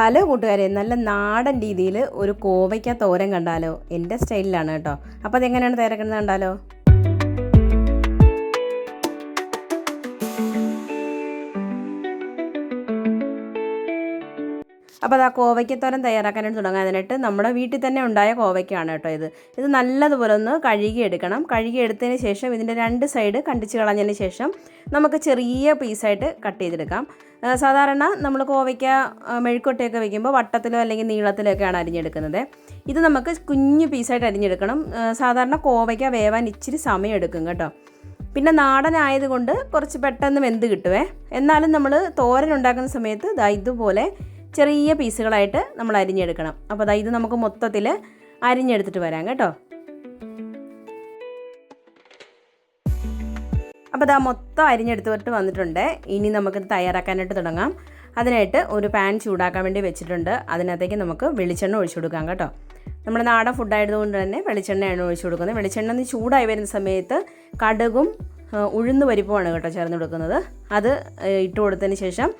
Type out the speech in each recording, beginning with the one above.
Hello കൂട്ടുകാരെ നല്ല നാടൻ രീതിയിൽ ഒരു കോവയ്ക്ക തോരൻ കണ്ടാലോ? എന്റെ സ്റ്റൈലിലാണ് കേട്ടോ. അപ്പോൾ അതെങ്ങനെയാണ് തയ്യാറാക്കുന്നത് കണ്ടാലോ? അപ്പോൾ അത് ആ കോവയ്ക്കത്തോരൻ തയ്യാറാക്കാനായിട്ട് തുടങ്ങാനായിട്ട് നമ്മുടെ വീട്ടിൽ തന്നെ ഉണ്ടായ കോവയ്ക്കാണ് കേട്ടോ ഇത്. ഇത് നല്ലതുപോലെ ഒന്ന് കഴുകിയെടുക്കണം. കഴുകിയെടുത്തതിന് ശേഷം ഇതിന്റെ രണ്ട് സൈഡ് കണ്ടിച്ച് കളഞ്ഞതിന് ശേഷം നമുക്ക് ചെറിയ പീസായിട്ട് കട്ട് ചെയ്തെടുക്കാം. സാധാരണ നമ്മൾ കോവയ്ക്ക മെഴുക്കൊട്ടയൊക്കെ വെക്കുമ്പോൾ വട്ടത്തിലോ അല്ലെങ്കിൽ നീളത്തിലോ ഒക്കെയാണ് അരിഞ്ഞെടുക്കുന്നത്. ഇത് നമുക്ക് കുഞ്ഞു പീസായിട്ട് അരിഞ്ഞെടുക്കണം. സാധാരണ കോവയ്ക്ക വേവാൻ ഇച്ചിരി സമയം എടുക്കും കേട്ടോ. പിന്നെ നാടനായതുകൊണ്ട് കുറച്ച് പെട്ടെന്ന് വെന്ത് കിട്ടുവേ. എന്നാലും നമ്മൾ തോരൻ ഉണ്ടാക്കുന്ന സമയത്ത് ഇതുപോലെ ചെറിയ പീസുകളായിട്ട് നമ്മൾ അരിഞ്ഞെടുക്കണം. അപ്പോൾ ഇത് നമുക്ക് മൊത്തത്തിൽ അരിഞ്ഞെടുത്തിട്ട് വരാം കേട്ടോ. അപ്പോൾ അതാ മൊത്തം അരിഞ്ഞെടുത്തിട്ട് വന്നിട്ടുണ്ട്. ഇനി നമുക്കിത് തയ്യാറാക്കാനായിട്ട് തുടങ്ങാം. അതിനായിട്ട് ഒരു പാൻ ചൂടാക്കാൻ വേണ്ടി വെച്ചിട്ടുണ്ട്. അതിനകത്തേക്ക് നമുക്ക് വെളിച്ചെണ്ണ ഒഴിച്ചു കൊടുക്കാം കേട്ടോ. നമ്മുടെ നാടൻ ഫുഡായതുകൊണ്ട് തന്നെ വെളിച്ചെണ്ണയാണ് ഒഴിച്ചു കൊടുക്കുന്നത്. വെളിച്ചെണ്ണ ഒന്ന് ചൂടായി വരുന്ന സമയത്ത് കടുകും ഉഴുന്ന് പരിപ്പുമാണ് കേട്ടോ ചേർന്ന് കൊടുക്കുന്നത്. അത് ഇട്ട് കൊടുത്തതിന് ശേഷം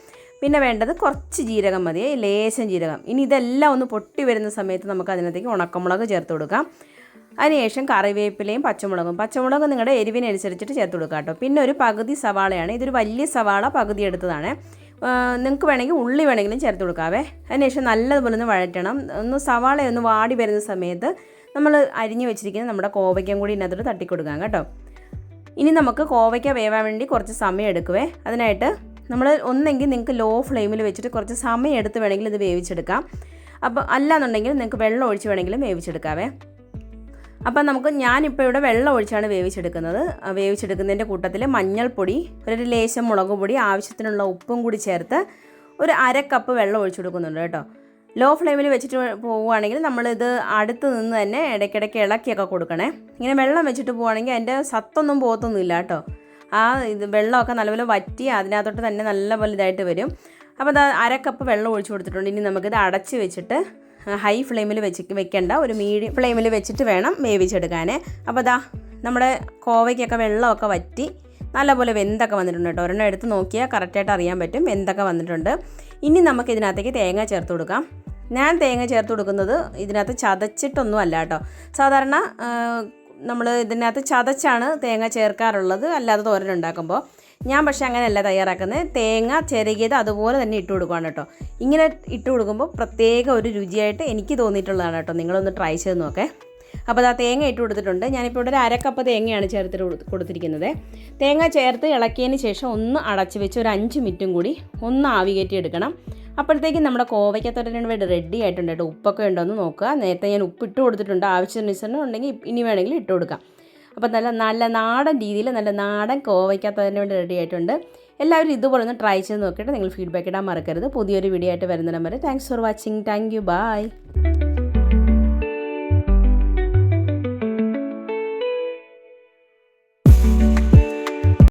പിന്നെ വേണ്ടത് കുറച്ച് ജീരകം മതി ലേശം ജീരകം. ഇനി ഇതെല്ലാം ഒന്ന് പൊട്ടി വരുന്ന സമയത്ത് നമുക്ക് അതിനകത്തേക്ക് ഉണക്കമുളക് ചേർത്ത് കൊടുക്കാം. അതിനുശേഷം കറിവേപ്പിലയും പച്ചമുളകും. പച്ചമുളക് നിങ്ങളുടെ എരിവിനനുസരിച്ചിട്ട് ചേർത്ത് കൊടുക്കുക കേട്ടോ. പിന്നെ ഒരു പകുതി സവാളയാണ്. ഇതൊരു വലിയ സവാള പകുതി എടുത്തതാണ്. നിങ്ങൾക്ക് വേണമെങ്കിൽ ഉള്ളി വേണമെങ്കിലും ചേർത്ത് കൊടുക്കാവേ. അതിനുശേഷം നല്ലതുപോലെ ഒന്ന് വഴറ്റണം. ഒന്ന് സവാള ഒന്ന് വാടി വരുന്ന സമയത്ത് നമ്മൾ അരിഞ്ഞു വെച്ചിരിക്കുന്ന നമ്മുടെ കോവയ്ക്കും കൂടി ഇതിനകത്തോട്ട് തട്ടിക്കൊടുക്കാം കേട്ടോ. ഇനി നമുക്ക് കോവയ്ക്ക വേവാൻ വേണ്ടി കുറച്ച് സമയം എടുക്കുവേ. അതിനായിട്ട് നമ്മൾ ഒന്നെങ്കിൽ നിങ്ങൾക്ക് ലോ ഫ്ലെയിമിൽ വെച്ചിട്ട് കുറച്ച് സമയം എടുത്ത് വേണമെങ്കിൽ ഇത് വേവിച്ചെടുക്കാം. അപ്പോൾ അല്ലാന്നുണ്ടെങ്കിൽ നിങ്ങൾക്ക് വെള്ളം ഒഴിച്ച് വേണമെങ്കിലും വേവിച്ചെടുക്കാവേ. അപ്പം നമുക്ക് ഞാനിപ്പോൾ ഇവിടെ വെള്ളം ഒഴിച്ചാണ് വേവിച്ചെടുക്കുന്നത്. വേവിച്ചെടുക്കുന്നതിന്റെ കൂട്ടത്തിൽ മഞ്ഞൾപ്പൊടി ഒരു ലേശം മുളക് പൊടി ആവശ്യത്തിനുള്ള ഉപ്പും കൂടി ചേർത്ത് ഒരു അര കപ്പ് വെള്ളം ഒഴിച്ചു കൊടുക്കുന്നുണ്ട് കേട്ടോ. ലോ ഫ്ലെയിമിൽ വെച്ചിട്ട് പോവുകയാണെങ്കിൽ നമ്മളിത് അടുത്ത് നിന്ന് തന്നെ ഇടയ്ക്കിടയ്ക്ക് ഇളക്കിയൊക്കെ കൊടുക്കണേ. ഇങ്ങനെ വെള്ളം വെച്ചിട്ട് പോവുകയാണെങ്കിൽ അതിന്റെ സത്തൊന്നും പോകത്തൊന്നുമില്ല കേട്ടോ. ആ ഇത് വെള്ളമൊക്കെ നല്ലപോലെ വറ്റി അതിനകത്തോട്ട് തന്നെ നല്ലപോലെ ഇതായിട്ട് വരും. അപ്പോൾ അത് അര കപ്പ് വെള്ളം ഒഴിച്ചു കൊടുത്തിട്ടുണ്ട്. ഇനി നമുക്കിത് അടച്ച് വെച്ചിട്ട് ഹൈ ഫ്ലെയിമിൽ വെച്ച് വെക്കേണ്ട. ഒരു മീഡിയം ഫ്ലെയിമിൽ വെച്ചിട്ട് വേണം വേവിച്ചെടുക്കാൻ അപ്പോൾ അതാ നമ്മുടെ കോവയ്ക്കൊക്കെ വെള്ളമൊക്കെ വറ്റി നല്ലപോലെ വെന്തൊക്കെ വന്നിട്ടുണ്ട് കേട്ടോ. ഒരെണ്ണം എടുത്ത് നോക്കിയാൽ കറക്റ്റായിട്ട് അറിയാൻ പറ്റും വെന്തൊക്കെ വന്നിട്ടുണ്ട്. ഇനി നമുക്ക് ഇതിനകത്തേക്ക് തേങ്ങ ചേർത്ത് കൊടുക്കാം. ഞാൻ തേങ്ങ ചേർത്ത് കൊടുക്കുന്നത് ഇതിനകത്ത് ചതച്ചിട്ടൊന്നും അല്ല കേട്ടോ. സാധാരണ നമ്മൾ ഇതിനകത്ത് ചതച്ചാണ് തേങ്ങ ചേർക്കാറുള്ളത്. അല്ലാതെ തോരൻ ഉണ്ടാക്കുമ്പോൾ ഞാൻ പക്ഷേ അങ്ങനെയല്ല തയ്യാറാക്കുന്നത് തേങ്ങ ചിരകിയത് അതുപോലെ തന്നെ ഇട്ട് കൊടുക്കുകയാണ് കേട്ടോ. ഇങ്ങനെ ഇട്ട് കൊടുക്കുമ്പോൾ പ്രത്യേക ഒരു രുചിയായിട്ട് എനിക്ക് തോന്നിയിട്ടുള്ളതാണ് കേട്ടോ. നിങ്ങളൊന്ന് ട്രൈ ചെയ്ത് നോക്കേ. അപ്പോൾ ആ തേങ്ങ ഇട്ട് കൊടുത്തിട്ടുണ്ട്. ഞാനിപ്പോൾ ഇവിടെ ഒരു അരക്കപ്പ് തേങ്ങയാണ് ചേർത്തിട്ട് കൊടുത്തിരിക്കുന്നത്. തേങ്ങ ചേർത്ത് ഇളക്കിയതിന് ശേഷം ഒന്ന് അടച്ച് വെച്ച് ഒരു അഞ്ച് മിനിറ്റും കൂടി ഒന്ന് ആവി കയറ്റി എടുക്കണം. അപ്പോഴത്തേക്കും നമ്മുടെ കോവയ്ക്കത്തോരന് വേണ്ടി റെഡി ആയിട്ടുണ്ട് കേട്ടോ. ഉപ്പൊക്കെ ഉണ്ടോ എന്ന് നോക്കുക. നേരത്തെ ഞാൻ ഉപ്പ് ഇട്ട് കൊടുത്തിട്ടുണ്ട്. ആവശ്യത്തിന് ഉണ്ടെങ്കിൽ ഇനി വേണമെങ്കിൽ ഇട്ട് കൊടുക്കാം. അപ്പോൾ നല്ല നല്ല നാടൻ രീതിയിൽ നല്ല നാടൻ കോവയ്ക്കത്തോരന് വേണ്ടി റെഡി ആയിട്ടുണ്ട്. എല്ലാവരും ഇതുപോലെ ഒന്ന് ട്രൈ ചെയ്ത് നോക്കിയിട്ട് നിങ്ങൾ ഫീഡ്ബാക്ക് ഇടാൻ മറക്കരുത്. പുതിയൊരു വീഡിയോ ആയിട്ട് വരുന്നിടം വരെ thanks for watching thank you bye